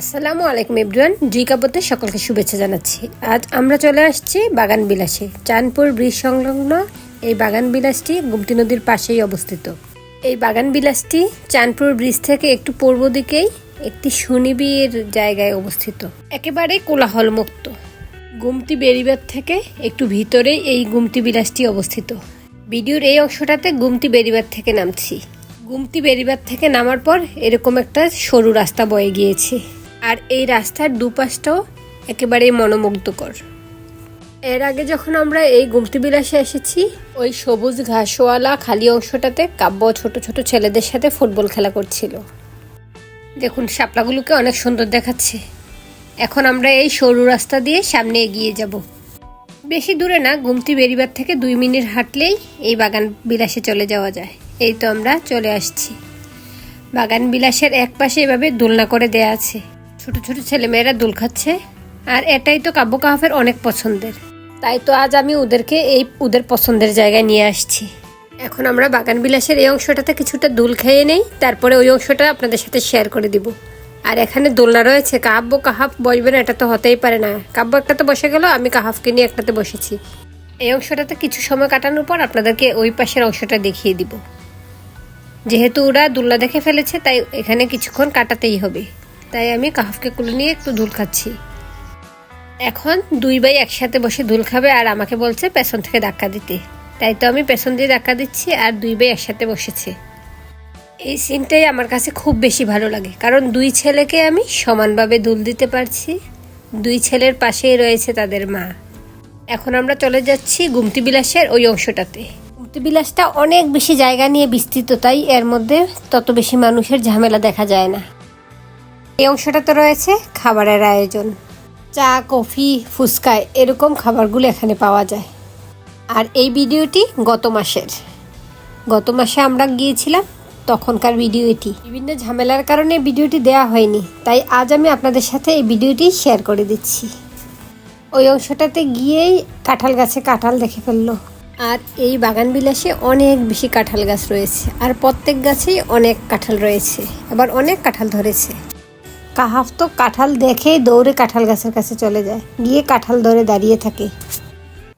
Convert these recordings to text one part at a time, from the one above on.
আসসালামু আলাইকুম এভরিওয়ান জিকাপতে সকলকে শুভেচ্ছা জানাচ্ছি। আজ আমরা চলে আসছি বাগান বিলাসে, চাঁদপুর ব্রিজ সংলগ্ন এই বাগান বিলাসটি গুমতি নদীর পাশেই অবস্থিত। এই বাগান বিলাসটি চাঁদপুর ব্রিজ থেকে একটু পূর্ব দিকেই একটি সুনিবিড় জায়গায় অবস্থিত। একেবারে কোলাহল মুক্ত গুমতি বেরিবাদ থেকে একটু ভিতরেই এই গুমতি বিলাসটি অবস্থিত। ভিডিওর এই অংশটাতে গুমতি বেরিবাদ থেকে নামছি। গুমতি বেরিবাদ থেকে নামার পর এরকম একটা সরু রাস্তা বয়ে গিয়েছে। আর এই রাস্তার দুপাশটাও একেবারেই মনোমুগ্ধকর। এর আগে যখন আমরা এই গুমতি বিলাসে এসেছি, ওই সবুজ ঘাসওয়ালা খালি অংশটাতে কাব্য ছোট ছোট ছেলেদের সাথে ফুটবল খেলা করছিল। দেখুন, শাপলাগুলোকে অনেক সুন্দর দেখাচ্ছে। এখন আমরা এই সরু রাস্তা দিয়ে সামনে এগিয়ে যাব। বেশি দূরে না, গুমতি বেরিবার থেকে দুই মিনিট হাঁটলেই এই বাগান বিলাসে চলে যাওয়া যায়। এই তো আমরা চলে আসছি। বাগান বিলাসের এক পাশে এভাবে দোলনা করে দেয়া আছে। ছোট ছোট ছেলেমেয়েরা দোল খাচ্ছে। আর এটাই তো কাব্য কাহাফের অনেক পছন্দের। তাই তো আজ আমি ওদেরকে এই ওদের পছন্দের জায়গায় নিয়ে আসছি। এখন আমরা বাগান বিলাসের এই অংশটাতে কিছুটা দোল খেয়ে নেই, তারপরে ওই অংশটা আপনাদের সাথে শেয়ার করে দিব। আর এখানে দোলনা রয়েছে, কাব্য কাহাফ বসবে না, এটা তো হতেই পারে না। কাব্য একটাতে বসে গেল, আমি কাহাফকে নিয়ে একটাতে বসেছি। এই অংশটাতে কিছু সময় কাটানোর পর আপনাদেরকে ওই পাশের অংশটা দেখিয়ে দিব। যেহেতু ওরা দুল্লা দেখে ফেলেছে, তাই এখানে কিছুক্ষণ কাটাতেই হবে। তাই আমি কাহাফকে কুলে নিয়ে একটু ধুল খাচ্ছি। এখন দুই ভাই একসাথে বসে ধুল খাবে আর আমাকে বলছে পেছন থেকে ধাক্কা দিতে। তাই তো আমি পেছন দিয়ে ধাক্কা দিচ্ছি আর দুই ভাই একসাথে বসেছে। এই সিনটাই আমার কাছে খুব বেশি ভালো লাগে, কারণ দুই ছেলেকে আমি সমানভাবে দুল দিতে পারছি। দুই ছেলের পাশেই রয়েছে তাদের মা। এখন আমরা চলে যাচ্ছি গুমতি বিলাসের ওই অংশটাতে। গুমতি বিলাসটা অনেক বেশি জায়গা নিয়ে বিস্তৃত, তাই এর মধ্যে তত বেশি মানুষের ঝামেলা দেখা যায় না। এই অংশটাতে রয়েছে খাবারের আয়োজন। চা, কফি, ফুচকা এরকম খাবারগুলো এখানে পাওয়া যায়। আর এই ভিডিওটি গত মাসের। গত মাসে আমরা গিয়েছিলাম, তখনকার ভিডিও এটি। বিভিন্ন ঝামেলার কারণে ভিডিওটি দেয়া হয়নি, তাই আজ আমি আপনাদের সাথে এই ভিডিওটি শেয়ার করে দিচ্ছি। ওই অংশটাতে গিয়েই কাঁঠাল গাছে কাঁঠাল দেখে ফেলল। আর এই বাগান বিলাসে অনেক বেশি কাঁঠাল গাছ রয়েছে, আর প্রত্যেক গাছেই অনেক কাঁঠাল রয়েছে, আবার অনেক কাঁঠাল ধরেছে। কাহাফ তো কাঁঠাল দেখেই দৌড়ে কাঁঠাল গাছের কাছে চলে যায়। গিয়ে কাঁঠাল ধরে দাঁড়িয়ে থাকে।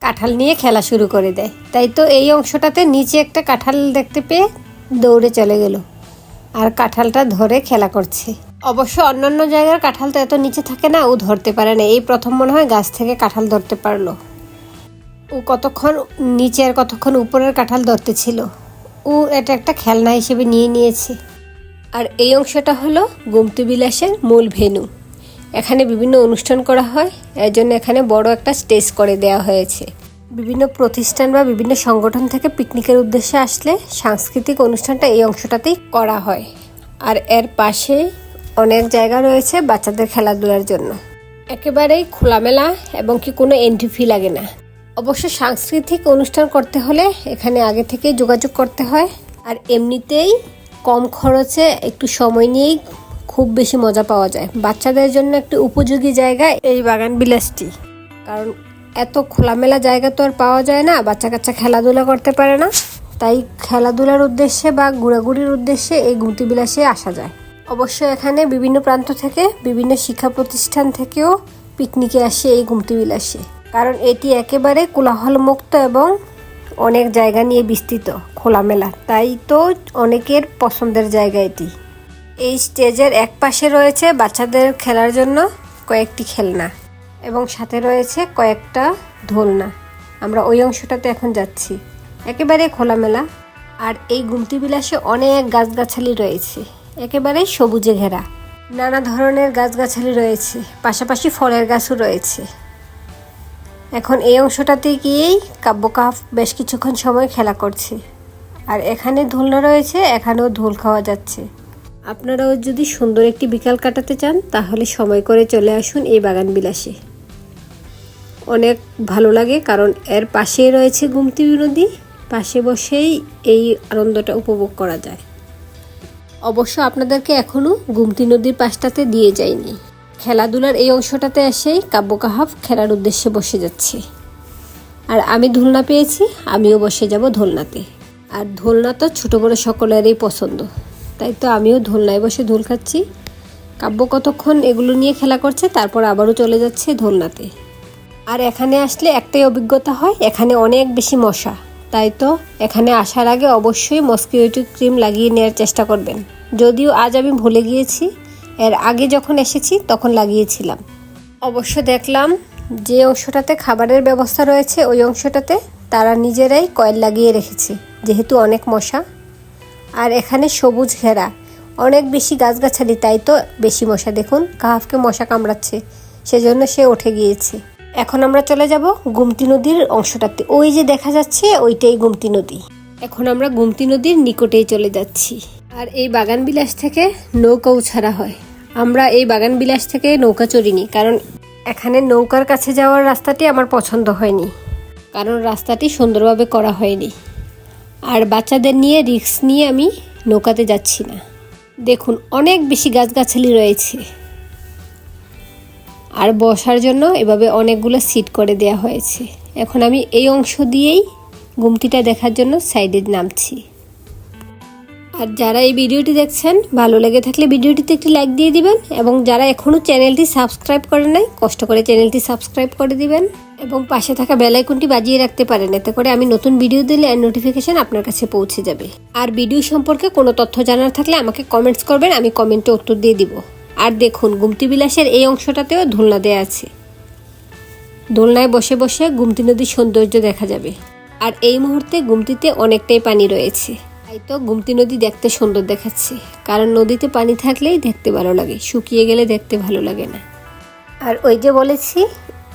কাঁঠাল নিয়ে খেলা শুরু করে দেয়। তাই তো এই অংশটাতে নিচে একটা কাঁঠাল দেখতে পেয়ে দৌড়ে চলে গেল। আর কাঁঠালটা ধরে খেলা করছে। অবশ্য অন্যান্য জায়গার কাঁঠাল তো এত নিচে থাকে না, ও ধরতে পারে না। এই প্রথম মনে হয় গাছ থেকে কাঁঠাল ধরতে পারল। ও কতক্ষণ নিচে আর কতক্ষণ উপরের কাঁঠাল ধরতে ছিল। ও এটা একটা খেলনা হিসেবে নিয়ে নিয়েছে। আর এই অংশটা হলো গুমতি বিলাসের মূল ভেনু এখানে বিভিন্ন অনুষ্ঠান করা হয়, এর জন্য এখানে বড় একটা স্টেজ করে দেওয়া হয়েছে। বিভিন্ন প্রতিষ্ঠান বা বিভিন্ন সংগঠন থেকে পিকনিকের উদ্দেশ্যে আসলে সাংস্কৃতিক অনুষ্ঠানটা এই অংশটাতেই করা হয়। আর এর পাশে অনেক জায়গা রয়েছে বাচ্চাদের খেলাধুলার জন্য। একেবারেই খোলামেলা এবং কি কোনো এন্ট্রি ফি লাগে না। অবশ্য সাংস্কৃতিক অনুষ্ঠান করতে হলে এখানে আগে থেকেই যোগাযোগ করতে হয়। আর এমনিতেই কম খরচে একটু সময় নিয়েই খুব বেশি মজা পাওয়া যায়। বাচ্চাদের জন্য একটি উপযোগী জায়গা এই বাগান বিলাসটি। কারণ এত খোলামেলা জায়গা তো আর পাওয়া যায় না বাচ্চা কাচ্চা খেলাধুলা করতে পারে না। তাই খেলাধুলার উদ্দেশ্যে বা ঘোরাঘুরির উদ্দেশ্যে এই গুমতি বিলাসে আসা যায়। অবশ্য এখানে বিভিন্ন প্রান্ত থেকে, বিভিন্ন শিক্ষা প্রতিষ্ঠান থেকেও পিকনিকে আসে এই গুমতি বিলাসে কারণ এটি একেবারে কোলাহলমুক্ত এবং অনেক জায়গা নিয়ে বিস্তৃত, খোলামেলা। তাই তো অনেকের পছন্দের জায়গা এটি। এই স্টেজের এক পাশে রয়েছে বাচ্চাদের খেলার জন্য কয়েকটি খেলনা এবং সাথে রয়েছে কয়েকটা ধোলনা। আমরা ওই অংশটাতে এখন যাচ্ছি। একেবারে খোলামেলা। আর এই গুমতি বিলাসে অনেক গাছগাছালি রয়েছে। একেবারে সবুজে ঘেরা। নানা ধরনের গাছগাছালি রয়েছে। পাশাপাশি ফলের গাছও রয়েছে। এখন এই অংশটাতে গিয়েই কাব্য কাফ বেশ কিছুক্ষণ সময় খেলা করছে। আর এখানে দোলনা রয়েছে, এখানেও ধোল খাওয়া যাচ্ছে। আপনারাও যদি সুন্দর একটি বিকাল কাটাতে চান, তাহলে সময় করে চলে আসুন এই বাগান বিলাসে। অনেক ভালো লাগে, কারণ এর পাশেই রয়েছে গুমতি নদী পাশে বসেই এই আনন্দটা উপভোগ করা যায়। অবশ্য আপনাদেরকে এখনও গুমতি নদীর পাশটাতে দিয়ে যায়নি খেলাধুলার এই অংশটাতে এসেই কাব্য কাহাফ খেলার উদ্দেশ্যে বসে যাচ্ছে। আর আমি ধুলনা পেয়েছি, আমিও বসে যাব ধুলনাতে। আর ধুলনা তো ছোটো বড়ো সকলেরই পছন্দ। তাই তো আমিও ধুলনায় বসে ধুল খাচ্ছি। কাব্য কতক্ষণ এগুলো নিয়ে খেলা করছে, তারপর আবারও চলে যাচ্ছে দোলনাতে আর এখানে আসলে একটাই অভিজ্ঞতা হয়, এখানে অনেক বেশি মশা। তাই তো এখানে আসার আগে অবশ্যই মসকিউটো ক্রিম লাগিয়ে নেওয়ার চেষ্টা করবেন। যদিও আজ আমি ভুলে গিয়েছি এর আগে যখন এসেছি, তখন লাগিয়েছিলাম। অবশ্য দেখলাম যে অংশটাতে খাবারের ব্যবস্থা রয়েছে, ওই অংশটাতে তারা নিজেরাই কয়েল লাগিয়ে রেখেছে, যেহেতু অনেক মশা। আর এখানে সবুজ ঘেরা, অনেক বেশি গাছগাছালি, তাই তো বেশি মশা। দেখুন, কাহাফকে মশা কামড়াচ্ছে, সেজন্য সে উঠে গিয়েছে। এখন আমরা চলে যাব গুমতি নদীর অংশটাতে। ওই যে দেখা যাচ্ছে, ওইটাই গুমতি নদী। এখন আমরা গুমতি নদীর নিকটেই চলে যাচ্ছি। আর এই বাগান বিলাস থেকে নৌকাও ছাড়া হয়। আমরা এই বাগান বিলাস থেকে নৌকা চড়িনি, কারণ এখানে নৌকার কাছে যাওয়ার রাস্তাটি আমার পছন্দ হয়নি। কারণ রাস্তাটি সুন্দরভাবে করা হয়নি। আর বাচ্চাদের নিয়ে রিস্ক নিয়ে আমি নৌকাতে যাচ্ছি না। দেখুন, অনেক বেশি গাছগাছালি রয়েছে। আর বসার জন্য এভাবে অনেকগুলো সিট করে দেয়া হয়েছে। এখন আমি এই অংশ দিয়েই গুমতিটা দেখার জন্য সাইডে নামছি। আর যারা এই ভিডিওটি দেখছেন, ভালো লেগে থাকলে ভিডিওটিতে একটি লাইক দিয়ে দিবেন এবং যারা এখনও চ্যানেলটি সাবস্ক্রাইব করে নাই, কষ্ট করে চ্যানেলটি সাবস্ক্রাইব করে দিবেন এবং পাশে থাকা বেল আইকনটি বাজিয়ে রাখতে পারেন, এতে করে আমি নতুন ভিডিও দিলে নোটিফিকেশান আপনার কাছে পৌঁছে যাবে। আর ভিডিও সম্পর্কে কোনো তথ্য জানার থাকলে আমাকে কমেন্টস করবেন, আমি কমেন্টে উত্তর দিয়ে দিব। আর দেখুন, গুমতি বিলাসের এই অংশটাতেও দোলনা দেয়া আছে। দোলনায় বসে বসে গুমতি নদীর সৌন্দর্য দেখা যাবে। আর এই মুহূর্তে গুমতিতে অনেকটাই পানি রয়েছে। তাই তো গুমতি নদী দেখতে সুন্দর দেখাচ্ছে। কারণ নদীতে পানি থাকলেই দেখতে ভালো লাগে, শুকিয়ে গেলে দেখতে ভালো লাগে না। আর ওই যে বলেছি,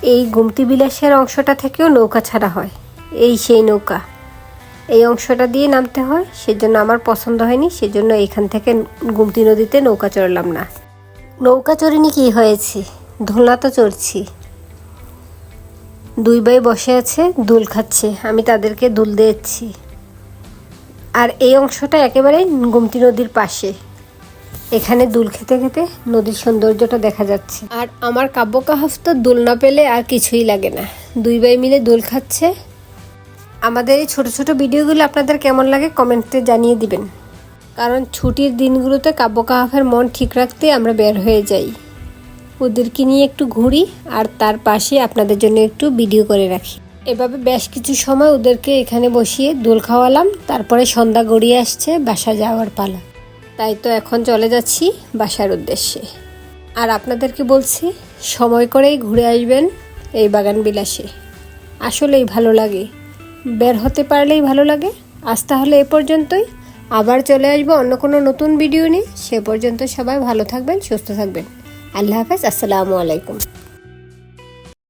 এই গুমতি বিলাসের অংশটা থেকেও নৌকা ছাড়া হয়। এই সেই নৌকা। এই অংশটা দিয়ে নামতে হয়, সেজন্য আমার পছন্দ হয়নি, সেজন্য এখান থেকে গুমতি নদীতে নৌকা চড়লাম না। নৌকা চড়িনি কি হয়েছে? দোলনা তো চড়ছি। দুই ভাই বসে আছে, দুল খাচ্ছে, আমি তাদেরকে দুল দিয়েছি আর এই অংশটা একেবারে গোমতি নদীর পাশে। এখানে দুল খেতে খেতে নদীর সৌন্দর্যটা দেখা যাচ্ছে। আর আমার কাব্য কাহাফ তো দোল না পেলে আর কিছুই লাগে না। দুই ভাই মিলে দোল খাচ্ছে। আমাদের এই ছোট ছোট ভিডিওগুলো আপনাদের কেমন লাগে কমেন্টে জানিয়ে দিবেন। কারণ ছুটির দিনগুলোতে কাব্য কাহাফের মন ঠিক রাখতে আমরা বের হয়ে যাই। ওদেরকে নিয়ে একটু ঘুরি আর তার পাশে আপনাদের জন্য একটু ভিডিও করে রাখি। এভাবে বেশ কিছু সময় ওদেরকে এখানে বসিয়ে দোল খাওয়ালাম। তারপরে সন্ধ্যা গড়িয়ে আসছে বাসা যাওয়ার পালা। তাই তো এখন চলে যাচ্ছি বাসার উদ্দেশ্যে। আর আপনাদেরকে বলছি, সময় করেই ঘুরে আসবেন এই বাগান বিলাসে। আসলেই ভালো লাগে। বের হতে পারলেই ভালো লাগে। আজ তাহলে এ পর্যন্তই। আবার চলে আসব অন্য কোনো নতুন ভিডিও নিয়ে। সে পর্যন্ত সবাই ভালো থাকবেন, সুস্থ থাকবেন। আল্লাহ হাফেজ, আসসালামু আলাইকুম।